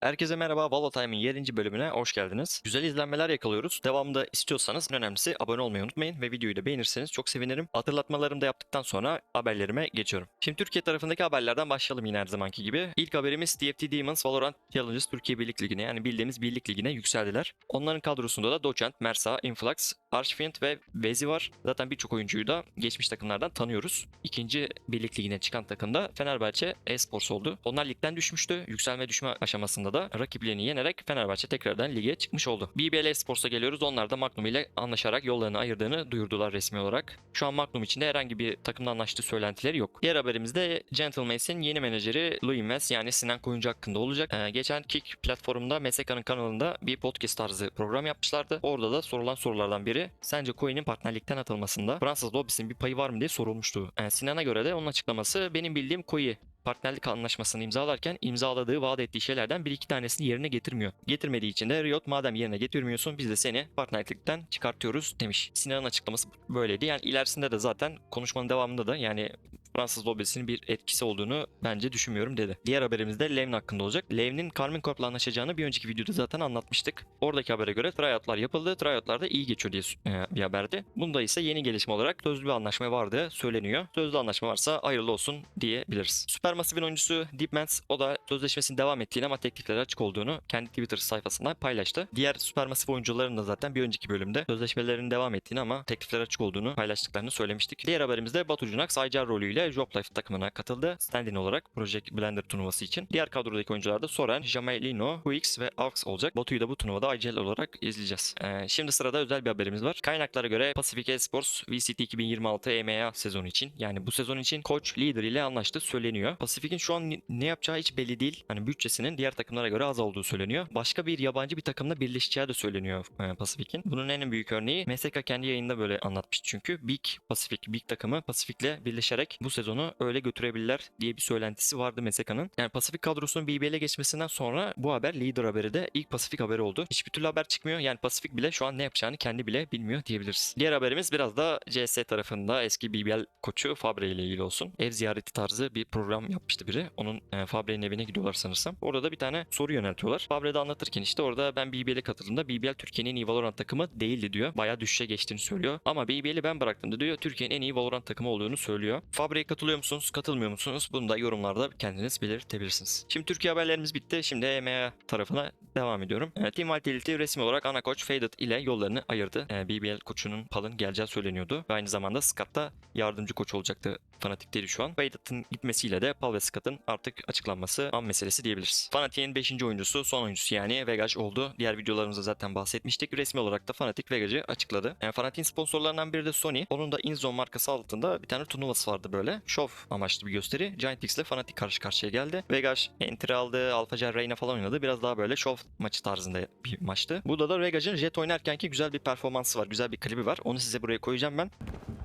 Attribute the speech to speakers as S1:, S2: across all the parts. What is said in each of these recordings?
S1: Herkese merhaba, Valo Time'in 7. bölümüne hoş geldiniz. Güzel izlenmeler yakalıyoruz. Devamında istiyorsanız en önemlisi abone olmayı unutmayın ve videoyu da beğenirseniz çok sevinirim. Hatırlatmalarımı da yaptıktan sonra haberlerime geçiyorum. Şimdi Türkiye tarafındaki haberlerden başlayalım yine her zamanki gibi. İlk haberimiz TFT Demons Valorant Challenges Türkiye Birlik Ligi'ne yani bildiğimiz Birlik Ligi'ne yükseldiler. Onların kadrosunda da Doçent, Mersa, Influx, Archfiend ve Vezi var. Zaten birçok oyuncuyu da geçmiş takımlardan tanıyoruz. İkinci Birlik Ligi'ne çıkan takımda Fenerbahçe Esports oldu. Onlar ligden düşmüştü. Yükselme düşme aşamasında da rakiplerini yenerek Fenerbahçe tekrardan lige çıkmış oldu. BBL Esports'a geliyoruz. Onlar da Magnum ile anlaşarak yollarını ayırdığını duyurdular resmi olarak. Şu an Magnum içinde herhangi bir takımla anlaştığı söylentileri yok. Diğer haberimizde Gentlemace'in yeni menajeri Louis Mes yani Sinan Koyuncu hakkında olacak. Ee, geçen Kick platformunda Meseka'nın kanalında bir podcast tarzı program yapmışlardı. Orada da sorulan sorulardan biri sence Coin'in partnerlikten atılmasında Fransız lobisinin bir payı var mı diye sorulmuştu. Ee, Sinan'a göre de onun açıklaması benim bildiğim Koi partnerlik anlaşmasını imzalarken imzaladığı vaat ettiği şeylerden bir iki tanesini yerine getirmiyor. Getirmediği için de Riot madem yerine getirmiyorsun biz de seni partnerlikten çıkartıyoruz demiş. Sinan'ın açıklaması böyleydi. Yani ilerisinde de zaten konuşmanın devamında da yani Fransız lobisinin bir etkisi olduğunu bence düşünmüyorum dedi. Diğer haberimiz de Levin hakkında olacak. Levin'in Carmine Corp'la anlaşacağını bir önceki videoda zaten anlatmıştık. Oradaki habere göre tryoutlar yapıldı. Tryoutlar da iyi geçiyor diye e, bir haberdi. Bunda ise yeni gelişme olarak sözlü bir anlaşma vardı söyleniyor. Sözlü anlaşma varsa hayırlı olsun diyebiliriz. Supermassive'in oyuncusu Deepmans o da sözleşmesinin devam ettiğini ama tekliflere açık olduğunu kendi Twitter sayfasından paylaştı. Diğer Supermassive oyuncuların da zaten bir önceki bölümde sözleşmelerinin devam ettiğini ama tekliflere açık olduğunu paylaştıklarını söylemiştik. Diğer haberimizde Batu Cunak IGR rolüyle Job Life takımına katıldı. Stand-in olarak Project Blender turnuvası için. Diğer kadrodaki oyuncular da Soren, Jamelino, Huix ve Aux olacak. Batu'yu da bu turnuvada IGL olarak izleyeceğiz. Ee, şimdi sırada özel bir haberimiz var. Kaynaklara göre Pacific Esports VCT 2026 EMEA sezonu için yani bu sezon için koç lider ile anlaştı söyleniyor. Pacific'in şu an ne yapacağı hiç belli değil. Hani bütçesinin diğer takımlara göre az olduğu söyleniyor. Başka bir yabancı bir takımla birleşeceği de söyleniyor e, Pacific'in. Bunun en büyük örneği MSK kendi yayında böyle anlatmış çünkü. Big Pacific, Big takımı Pacific'le birleşerek bu sezonu öyle götürebilirler diye bir söylentisi vardı MSK'nın. Yani Pacific kadrosunun BBL'e geçmesinden sonra bu haber lider haberi de ilk Pacific haberi oldu. Hiçbir türlü haber çıkmıyor. Yani Pacific bile şu an ne yapacağını kendi bile bilmiyor diyebiliriz. Diğer haberimiz biraz da CS tarafında eski BBL koçu Fabre ile ilgili olsun. Ev ziyareti tarzı bir program yapmıştı biri. Onun e, Fabre'nin evine gidiyorlar sanırsam. Orada da bir tane soru yöneltiyorlar. Fabre de anlatırken işte orada ben BBL'e katıldığımda BBL Türkiye'nin en iyi Valorant takımı değildi diyor. Bayağı düşüşe geçtiğini söylüyor. Ama BBL'i ben bıraktığımda diyor Türkiye'nin en iyi Valorant takımı olduğunu söylüyor. Fabre'ye katılıyor musunuz? Katılmıyor musunuz? Bunu da yorumlarda kendiniz belirtebilirsiniz. Şimdi Türkiye haberlerimiz bitti. Şimdi EMEA tarafına devam ediyorum. E, Team Vitality resmi olarak ana koç Faded ile yollarını ayırdı. E, BBL koçunun Pal'ın geleceği söyleniyordu. Ve aynı zamanda Scott da yardımcı koç olacaktı Fnatic'teydi şu an. Faded'ın gitmesiyle de Pal ve Scott'ın artık açıklanması an meselesi diyebiliriz. Fnatic'in 5. oyuncusu, son oyuncusu yani Vegaj oldu. Diğer videolarımızda zaten bahsetmiştik. Resmi olarak da Fnatic Vegaj'ı açıkladı. Yani Fnatic'in sponsorlarından biri de Sony. Onun da InZone markası altında bir tane turnuvası vardı böyle. Şov amaçlı bir gösteri. Giant X ile Fnatic karşı karşıya geldi. Vegaj entry aldı, Alphajar Reyna falan oynadı. Biraz daha böyle şov maçı tarzında bir maçtı. Burada da Vegaj'ın Jet oynarkenki güzel bir performansı var. Güzel bir klibi var. Onu size buraya koyacağım ben.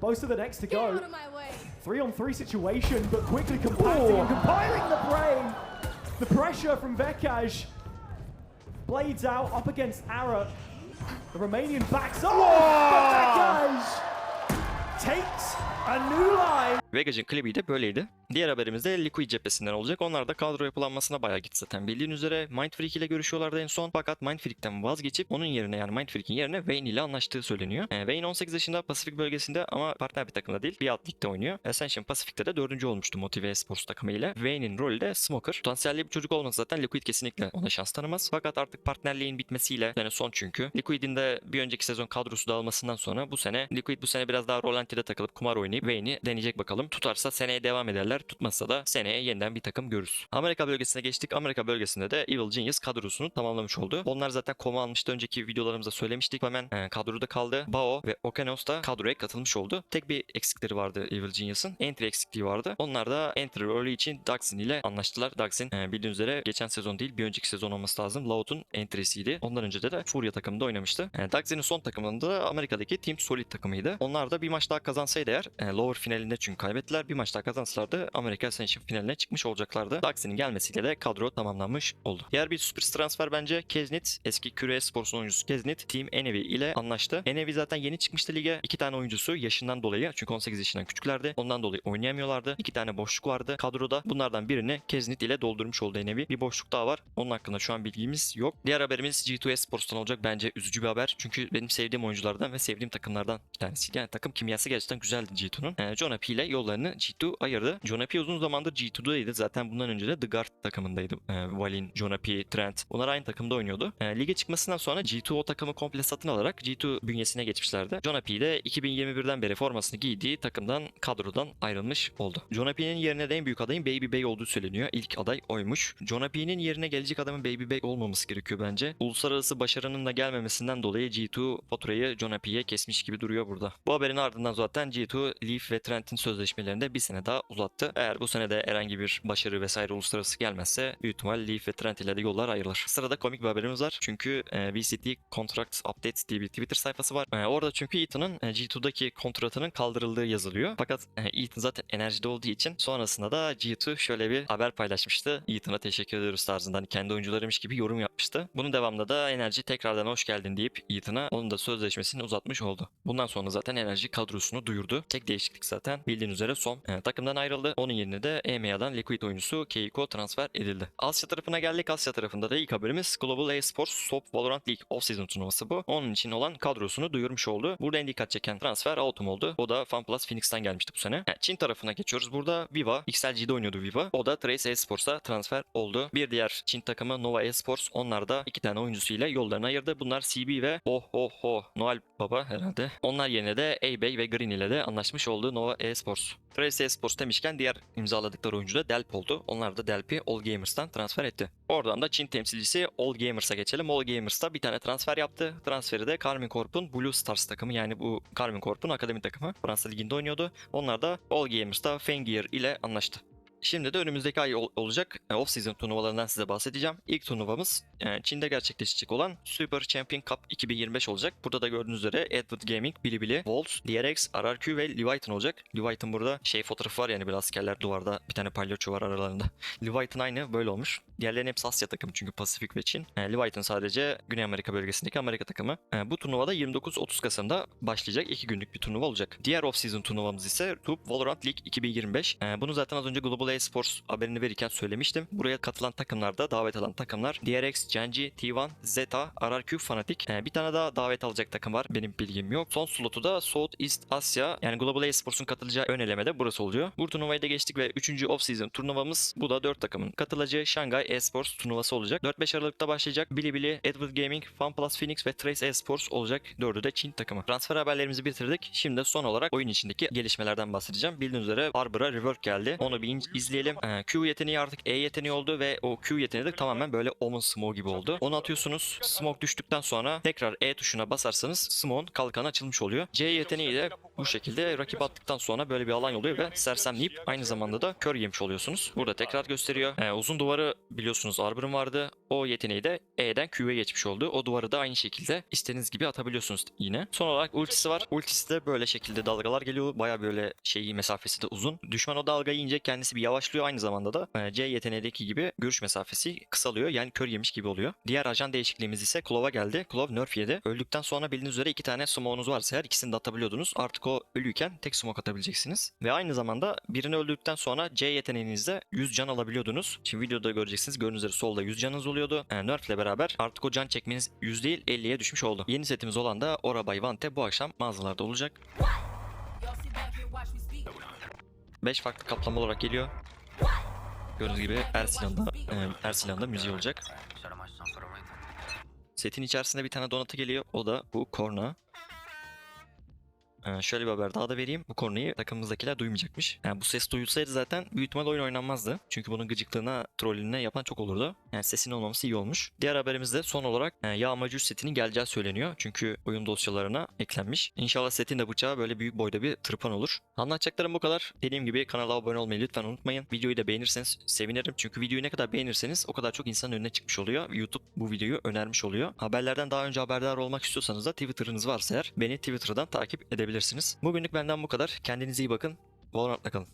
S2: Most of the next to go. Three on three situation, but quickly compacting and compiling the brain. The pressure from Vekaj. Blades out, up against Ara. The Romanian backs up, but Vekaj takes
S1: Vegaj'ın klibi de böyleydi. Diğer haberimiz de Liquid cephesinden olacak. Onlar da kadro yapılanmasına bayağı gitti zaten. Bildiğin üzere Mindfreak ile görüşüyorlardı en son. Fakat Mindfreak'ten vazgeçip onun yerine yani Mindfreak'in yerine Vayne ile anlaştığı söyleniyor. Ee, Vayne 18 yaşında Pasifik bölgesinde ama partner bir takımda değil. Bir alt ligde oynuyor. Ascension Pacific'te de dördüncü olmuştu Motive Esports takımıyla. Vayne'in rolü de Smoker. Potansiyelli bir çocuk olması zaten Liquid kesinlikle ona şans tanımaz. Fakat artık partnerliğin bitmesiyle yani son çünkü. Liquid'in de bir önceki sezon kadrosu dağılmasından sonra bu sene Liquid bu sene biraz daha rolantide takılıp kumar oynayıp Vayne'i deneyecek bakalım. Tutarsa seneye devam ederler. Tutmazsa da seneye yeniden bir takım görürüz. Amerika bölgesine geçtik. Amerika bölgesinde de Evil Genius kadrosunu tamamlamış oldu. Onlar zaten koma almıştı. Önceki videolarımızda söylemiştik. Hemen e, kadroda kaldı. Bao ve Okanos da kadroya katılmış oldu. Tek bir eksikleri vardı Evil Genius'ın. Entry eksikliği vardı. Onlar da entry rolü için Daxin ile anlaştılar. Daxin e, bildiğiniz üzere geçen sezon değil bir önceki sezon olması lazım. Loud'un entry'siydi. Ondan önce de de Furia takımında oynamıştı. E, Daxin'in son takımında da Amerika'daki Team Solid takımıydı. Onlar da bir maç daha kazansaydı eğer lower finalinde çünkü kaybettiler. Bir maç daha kazansalardı Amerika Ascension finaline çıkmış olacaklardı. Daxi'nin gelmesiyle de kadro tamamlanmış oldu. Diğer bir sürpriz transfer bence Keznit. Eski Küre Sports'un oyuncusu Keznit. Team Enevi ile anlaştı. Enevi zaten yeni çıkmıştı lige. İki tane oyuncusu yaşından dolayı çünkü 18 yaşından küçüklerdi. Ondan dolayı oynayamıyorlardı. İki tane boşluk vardı kadroda. Bunlardan birini Keznit ile doldurmuş oldu Enevi. Bir boşluk daha var. Onun hakkında şu an bilgimiz yok. Diğer haberimiz G2 Esports'tan olacak. Bence üzücü bir haber. Çünkü benim sevdiğim oyunculardan ve sevdiğim takımlardan bir tanesi. Yani takım kimyası gerçekten güzeldi G2'nun. Ee, John P ile yollarını G2 ayırdı. John P uzun zamandır G2'daydı. Zaten bundan önce de The Guard takımındaydı. Ee, Valin, John P, Trent. Onlar aynı takımda oynuyordu. Ee, lige çıkmasından sonra G2 o takımı komple satın alarak G2 bünyesine geçmişlerdi. John P de 2021'den beri formasını giydiği takımdan kadrodan ayrılmış oldu. John P'nin yerine de en büyük adayın Baby Bey olduğu söyleniyor. İlk aday oymuş. John P'nin yerine gelecek adamın Baby Bey olmaması gerekiyor bence. Uluslararası başarının da gelmemesinden dolayı G2 faturayı John P'ye kesmiş gibi duruyor burada. Bu haberin ardından zaten G2 Leaf ve Trent'in sözleşmelerini de bir sene daha uzattı. Eğer bu sene de herhangi bir başarı vesaire uluslararası gelmezse büyük ihtimal Leaf ve Trent ile de yollar ayrılır. Sırada komik bir haberimiz var. Çünkü e, VCT Contract Updates diye bir Twitter sayfası var. E, orada çünkü Ethan'ın e, G2'daki kontratının kaldırıldığı yazılıyor. Fakat e, Ethan zaten enerjide olduğu için sonrasında da G2 şöyle bir haber paylaşmıştı. Ethan'a teşekkür ediyoruz tarzında hani kendi oyuncularıymış gibi yorum yapmıştı. Bunun devamında da Enerji tekrardan hoş geldin deyip Ethan'a onun da sözleşmesini uzatmış oldu. Bundan sonra zaten Enerji kadrosunu duyurdu. Tek değişiklik zaten bildiğin üzere son e, takımdan ayrıldı. Onun yerine de EMEA'dan Liquid oyuncusu Keiko transfer edildi. Asya tarafına geldik. Asya tarafında da ilk haberimiz Global Esports Sop Valorant League Off-Season turnuvası bu. Onun için olan kadrosunu duyurmuş oldu. Burada en dikkat çeken transfer Autumn oldu. O da FunPlus Phoenix'ten gelmişti bu sene. Yani Çin tarafına geçiyoruz. Burada Viva, XLG'de oynuyordu Viva. O da Trace Esports'a transfer oldu. Bir diğer Çin takımı Nova Esports. Onlar da iki tane oyuncusuyla yollarını ayırdı. Bunlar CB ve Oh Oh Oh Noel Baba herhalde. Onlar yerine de A-Bay ve Green ile de anlaşmış oldu Nova Esports. Trace Esports demişken diğer imzaladıkları oyuncu da Delp oldu. Onlar da Delp'i All Gamers'tan transfer etti. Oradan da Çin temsilcisi All Gamers'a geçelim. All Gamers'ta bir tane transfer yaptı. Transferi de Karmin Corp'un Blue Stars takımı yani bu Karmin Corp'un akademi takımı. Fransa Ligi'nde oynuyordu. Onlar da All Gamers'ta Fengier ile anlaştı. Şimdi de önümüzdeki ay ol- olacak e, off-season turnuvalarından size bahsedeceğim. İlk turnuvamız e, Çin'de gerçekleşecek olan Super Champion Cup 2025 olacak. Burada da gördüğünüz üzere Edward Gaming, Bilibili, Wolves, DRX, RRQ ve Leviathan olacak. Leviathan burada şey fotoğrafı var yani bir askerler duvarda bir tane palyaço var aralarında. Leviathan aynı böyle olmuş. Diğerlerinin hepsi Asya takımı çünkü Pasifik ve Çin. E, Leviathan sadece Güney Amerika bölgesindeki Amerika takımı. Bu turnuvada 29-30 Kasım'da başlayacak 2 günlük bir turnuva olacak. Diğer off-season turnuvamız ise Tube Valorant League 2025. E, bunu zaten az önce Global Esports haberini verirken söylemiştim. Buraya katılan takımlarda davet alan takımlar DRX, Genji, T1, Zeta, RRQ, Fnatic. E, bir tane daha davet alacak takım var. Benim bilgim yok. Son slotu da South East Asya yani Global Esports'un katılacağı ön elemede burası oluyor. Bu turnuvayı da geçtik ve 3. off-season turnuvamız bu da 4 takımın katılacağı Shanghai Esports turnuvası olacak. 4-5 Aralık'ta başlayacak. Bilibili, Edward Gaming, FunPlus Phoenix ve Trace Esports olacak. Dördü de Çin takımı. Transfer haberlerimizi bitirdik. Şimdi son olarak oyun içindeki gelişmelerden bahsedeceğim. Bildiğiniz üzere Barber'a rework geldi. Onu bir izleyelim. Ee, Q yeteneği artık E yeteneği oldu ve o Q yeteneği de tamamen böyle Omen Smoke gibi oldu. Onu atıyorsunuz. Smoke düştükten sonra tekrar E tuşuna basarsanız Smoke'un kalkanı açılmış oluyor. C yeteneği de bu şekilde rakip attıktan sonra böyle bir alan yoluyor ve sersemleyip aynı zamanda da kör yemiş oluyorsunuz. Burada tekrar gösteriyor. Ee, uzun duvarı biliyorsunuz Arbor'un vardı. O yeteneği de E'den Q'ye geçmiş oldu. O duvarı da aynı şekilde istediğiniz gibi atabiliyorsunuz yine. Son olarak ultisi var. Ultisi de böyle şekilde dalgalar geliyor. Baya böyle şeyi mesafesi de uzun. Düşman o dalgayı yiyince kendisi bir yavaşlıyor. Aynı zamanda da e, C yeteneğindeki gibi görüş mesafesi kısalıyor. Yani kör yemiş gibi oluyor. Diğer ajan değişikliğimiz ise Klov'a geldi. Klov nerf yedi. Öldükten sonra bildiğiniz üzere iki tane smoke'unuz varsa eğer ikisini de atabiliyordunuz. Artık o ölüyken tek smoke atabileceksiniz. Ve aynı zamanda birini öldürdükten sonra C yeteneğinizde 100 can alabiliyordunuz. Şimdi videoda göreceksiniz. Gördüğünüz üzere solda 100 canınız oluyordu. E, nerf ile beraber artık o can çekmeniz 100 değil 50'ye düşmüş oldu. Yeni setimiz olan da Ora by Vante bu akşam mağazalarda olacak. 5 farklı kaplama olarak geliyor. Gördüğünüz gibi Ersinan'da, e, Ersinan'da müziği olacak. Setin içerisinde bir tane donatı geliyor. O da bu korna. Ee, şöyle bir haber daha da vereyim. Bu kornayı takımımızdakiler duymayacakmış. Yani bu ses duyulsaydı zaten büyük ihtimal oyun oynanmazdı. Çünkü bunun gıcıklığına, trollüne yapan çok olurdu. Yani sesin olmaması iyi olmuş. Diğer haberimiz de son olarak e, yağmacı setinin geleceği söyleniyor. Çünkü oyun dosyalarına eklenmiş. İnşallah setin de bıçağı böyle büyük boyda bir tırpan olur. Anlatacaklarım bu kadar. Dediğim gibi kanala abone olmayı lütfen unutmayın. Videoyu da beğenirseniz sevinirim. Çünkü videoyu ne kadar beğenirseniz o kadar çok insanın önüne çıkmış oluyor. YouTube bu videoyu önermiş oluyor. Haberlerden daha önce haberdar olmak istiyorsanız da Twitter'ınız varsa eğer beni Twitter'dan takip edebilirsiniz. Bugünlük benden bu kadar. Kendinize iyi bakın. Valorant'la kalın.